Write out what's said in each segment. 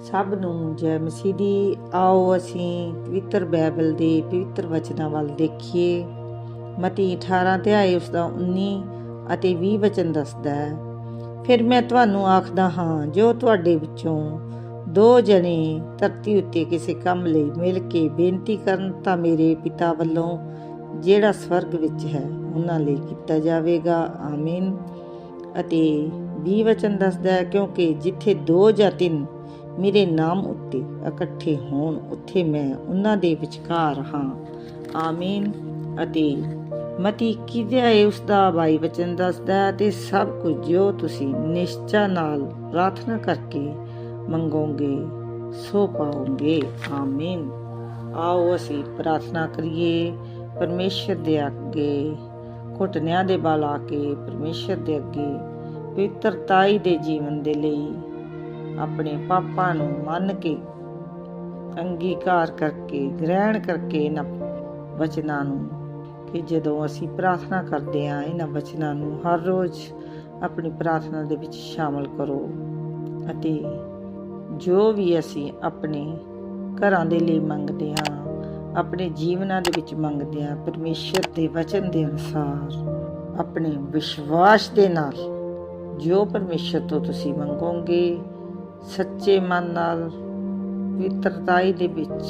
ਸਭ ਨੂੰ ਜੈ ਮਸੀਹ ਦੀ। ਆਓ ਅਸੀਂ ਪਵਿੱਤਰ ਬਾਈਬਲ ਦੇ ਪਵਿੱਤਰ ਵਚਨਾਂ ਵੱਲ ਦੇਖੀਏ। ਮਤੀ 18 ਅਧਿਆਇ ਉਸ ਦਾ 19 ਅਤੇ 20 ਵਚਨ ਦੱਸਦਾ ਹੈ, ਫਿਰ ਮੈਂ ਤੁਹਾਨੂੰ ਆਖਦਾ ਹਾਂ, ਜੋ ਤੁਹਾਡੇ ਵਿੱਚੋਂ ਦੋ ਜਣੇ ਧਰਤੀ ਉੱਤੇ ਕਿਸੇ ਕੰਮ ਲਈ ਮਿਲ ਕੇ ਬੇਨਤੀ ਕਰਨ ਤਾਂ ਮੇਰੇ ਪਿਤਾ ਵੱਲੋਂ ਜਿਹੜਾ ਸਵਰਗ ਵਿੱਚ ਹੈ, ਉਹਨਾਂ ਲਈ ਕੀਤਾ ਜਾਵੇਗਾ। ਆਮੀਨ। ਅਤੇ 20 ਵਚਨ ਦੱਸਦਾ ਹੈ, ਕਿਉਂਕਿ ਜਿੱਥੇ ਦੋ ਜਾਂ ਤਿੰਨ ਮੇਰੇ ਨਾਮ ਉੱਤੇ ਇਕੱਠੇ ਹੋਣ, ਉੱਥੇ ਮੈਂ ਉਹਨਾਂ ਦੇ ਵਿਚਕਾਰ ਹਾਂ। ਆਮੀਨ। ਅਤੇ ਮਤੀ ਕਿਦਿਆ ਹੈ ਉਸ ਦਾ ਬਾਈ ਵਚਨ ਦੱਸਦਾ ਹੈ ਤੇ ਸਭ ਕੁਝ ਜੋ ਤੁਸੀਂ ਨਿਸ਼ਚਾ ਨਾਲ ਪ੍ਰਾਰਥਨਾ ਕਰਕੇ ਮੰਗੋਗੇ, ਸੋ ਪਾਓਗੇ। ਆਮੀਨ। ਆਓ ਅਸੀਂ ਪ੍ਰਾਰਥਨਾ ਕਰੀਏ। ਪਰਮੇਸ਼ਰ ਦੇ ਅੱਗੇ, ਘੁਟਨਿਆਂ ਦੇ ਬਲ ਆ ਕੇ ਪਰਮੇਸ਼ਰ ਦੇ ਅੱਗੇ, ਪਵਿੱਤਰਤਾਈ ਦੇ ਜੀਵਨ ਦੇ ਲਈ ਆਪਣੇ ਪਾਪਾਂ ਨੂੰ ਮੰਨ ਕੇ, ਅੰਗੀਕਾਰ ਕਰਕੇ, ਗ੍ਰਹਿਣ ਕਰਕੇ ਇਹਨਾਂ ਵਚਨਾਂ ਨੂੰ, ਕਿ ਜਦੋਂ ਅਸੀਂ ਪ੍ਰਾਰਥਨਾ ਕਰਦੇ ਹਾਂ, ਇਹਨਾਂ ਵਚਨਾਂ ਨੂੰ ਹਰ ਰੋਜ਼ ਆਪਣੀ ਪ੍ਰਾਰਥਨਾ ਦੇ ਵਿੱਚ ਸ਼ਾਮਲ ਕਰੋ ਅਤੇ ਜੋ ਵੀ ਅਸੀਂ ਆਪਣੇ ਘਰਾਂ ਦੇ ਲਈ ਮੰਗਦੇ ਹਾਂ, ਆਪਣੇ ਜੀਵਨਾਂ ਦੇ ਵਿੱਚ ਮੰਗਦੇ ਹਾਂ, ਪਰਮੇਸ਼ਰ ਦੇ ਵਚਨ ਦੇ ਅਨੁਸਾਰ, ਆਪਣੇ ਵਿਸ਼ਵਾਸ ਦੇ ਨਾਲ ਜੋ ਪਰਮੇਸ਼ਰ ਤੋਂ ਤੁਸੀਂ ਮੰਗੋਗੇ ਸੱਚੇ ਮਨ ਨਾਲ ਪਵਿੱਤਰਤਾਈ ਦੇ ਵਿੱਚ,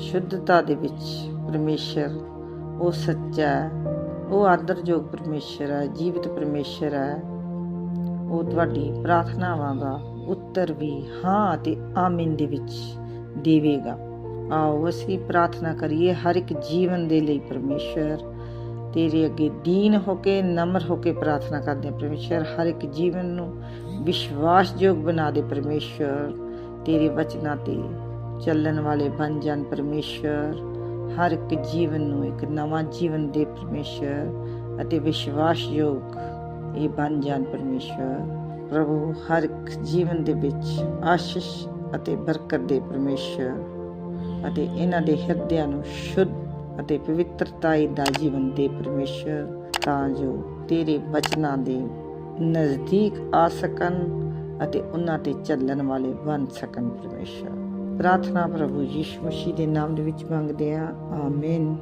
ਸ਼ੁੱਧਤਾ ਦੇ ਵਿੱਚ ਪਰਮੇਸ਼ਰ, ਉਹ ਸੱਚਾ ਹੈ, ਉਹ ਆਦਰਯੋਗ ਪਰਮੇਸ਼ਰ ਹੈ, ਜੀਵਤ ਪਰਮੇਸ਼ਰ ਹੈ। ਉਹ ਤੁਹਾਡੀ ਪ੍ਰਾਰਥਨਾਵਾਂ ਦਾ ਉੱਤਰ ਵੀ ਹਾਂ ਅਤੇ ਆਮੀਨ ਦੇ ਵਿੱਚ ਦੇਵੇਗਾ। ਆਓ ਅਸੀਂ ਪ੍ਰਾਰਥਨਾ ਕਰੀਏ, ਹਰ ਇੱਕ ਜੀਵਨ ਦੇ ਲਈ ਪਰਮੇਸ਼ਰ, ਤੇਰੇ ਅੱਗੇ ਦੀਨ ਹੋ ਕੇ, ਨਮਰ ਹੋ ਕੇ ਪ੍ਰਾਰਥਨਾ ਕਰਦੇ ਹਾਂ ਪਰਮੇਸ਼ਰ, ਹਰ ਇੱਕ ਜੀਵਨ ਨੂੰ ਵਿਸ਼ਵਾਸਯੋਗ ਬਣਾ ਦੇ ਪਰਮੇਸ਼ਰ ਤੇਰੇ ਵਚਨਾਂ ਤੇ ਚੱਲਣ ਵਾਲੇ ਬਣ ਜਾਣ ਪਰਮੇਸ਼ਰ ਹਰ ਇੱਕ ਜੀਵਨ ਨੂੰ ਇੱਕ ਨਵਾਂ ਜੀਵਨ ਦੇ ਪਰਮੇਸ਼ਰ ਅਤੇ ਵਿਸ਼ਵਾਸਯੋਗ ਇਹ ਬਣ ਜਾਣ ਪਰਮੇਸ਼ਰ ਪ੍ਰਭੂ, ਹਰ ਇੱਕ ਜੀਵਨ ਦੇ ਵਿੱਚ ਆਸ਼ੀਸ਼ ਅਤੇ ਬਰਕਤ ਦੇ ਪਰਮੇਸ਼ਰ ਅਤੇ ਇਹਨਾਂ ਦੇ ਹਿਰਦਿਆਂ ਨੂੰ ਸ਼ੁੱਧ ਅਤੇ ਪਵਿੱਤਰਤਾਈ ਦਾ ਜੀਵਨ ਦੇ ਪਰਮੇਸ਼ਰ ਤਾਂ ਜੋ ਤੇਰੇ ਬਚਨਾਂ ਦੇ ਨਜ਼ਦੀਕ ਆ ਸਕਣ ਅਤੇ ਉਹਨਾਂ ਤੇ ਚੱਲਣ ਵਾਲੇ ਬਣ ਸਕਣ ਪਰਮੇਸ਼ਰ। ਪ੍ਰਾਰਥਨਾ ਪ੍ਰਭੂ ਯੀਸ਼ੂ ਮਸੀਹ ਦੇ ਨਾਮ ਦੇ ਵਿੱਚ ਮੰਗਦੇ ਆ ਆਮੀਨ।